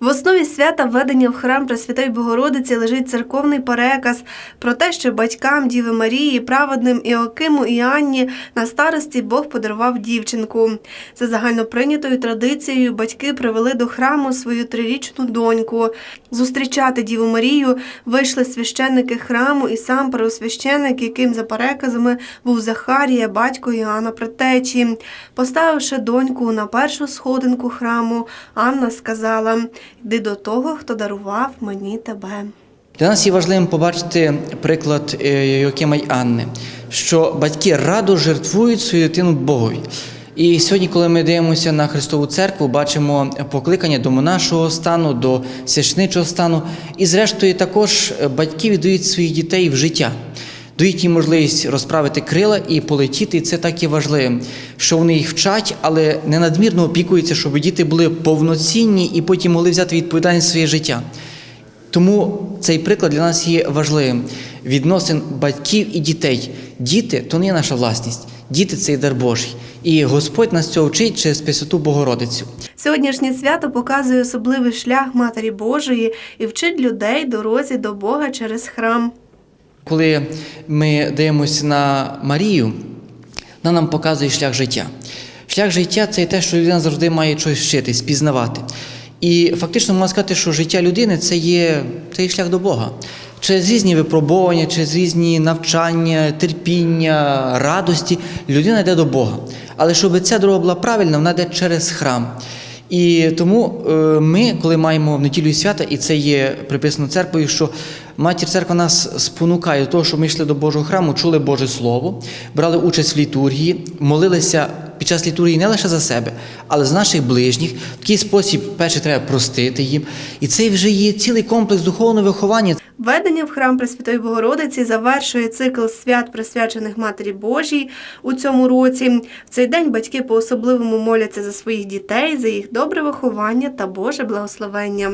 В основі свята введення в храм Пресвятої Богородиці лежить церковний переказ про те, що батькам Діви Марії, праведним Іоакиму і Анні на старості Бог подарував дівчинку. За загальноприйнятою традицією батьки привели до храму свою трирічну доньку. Зустрічати Діву Марію вийшли священники храму і сам первосвященник, яким за переказами був Захарія, батько Іоанна Предтечі. Поставивши доньку на першу сходинку храму, Анна сказала: Йди до того, хто дарував мені тебе. Для нас є важливим побачити приклад е, й Анни, що батьки радо жертвують свою дитину Богові. І сьогодні, коли ми дивимося на Христову церкву, бачимо покликання до монашого стану, до священичого стану, і, зрештою, також батьки віддають своїх дітей в життя. Дають їм можливість розправити крила і полетіти, і це так є важливим, що вони їх вчать, але не надмірно опікуються, щоб діти були повноцінні і потім могли взяти відповідальність своє життя. Тому цей приклад для нас є важливим відносин батьків і дітей. Діти то не наша власність, діти це дар Божий. І Господь нас цього вчить через Пресвяту Богородицю. Сьогоднішнє свято показує особливий шлях Матері Божої і вчить людей дорозі до Бога через храм. Коли ми дивимося на Марію, вона нам показує шлях життя. Шлях життя це те, що людина завжди має щось вчитись, пізнавати. І фактично можна сказати, що життя людини це є, це є шлях до Бога. Через різні випробування, через різні навчання, терпіння, радості людина йде до Бога. Але щоб ця дорога була правильна, вона йде через храм. І тому е, ми, коли маємо в неділю свята, і це є приписано церквою, що матір церква нас спонукає до того, що ми йшли до Божого храму, чули Боже Слово, брали участь в літургії, молилися під час літургії не лише за себе, але за наших ближніх. В такий спосіб, перше, треба простити їм. І це вже є цілий комплекс духовного виховання. Введення в храм Пресвятої Богородиці завершує цикл свят, присвячених Матері Божій у цьому році. В цей день батьки по особливому моляться за своїх дітей, за їх добре виховання та Боже благословення.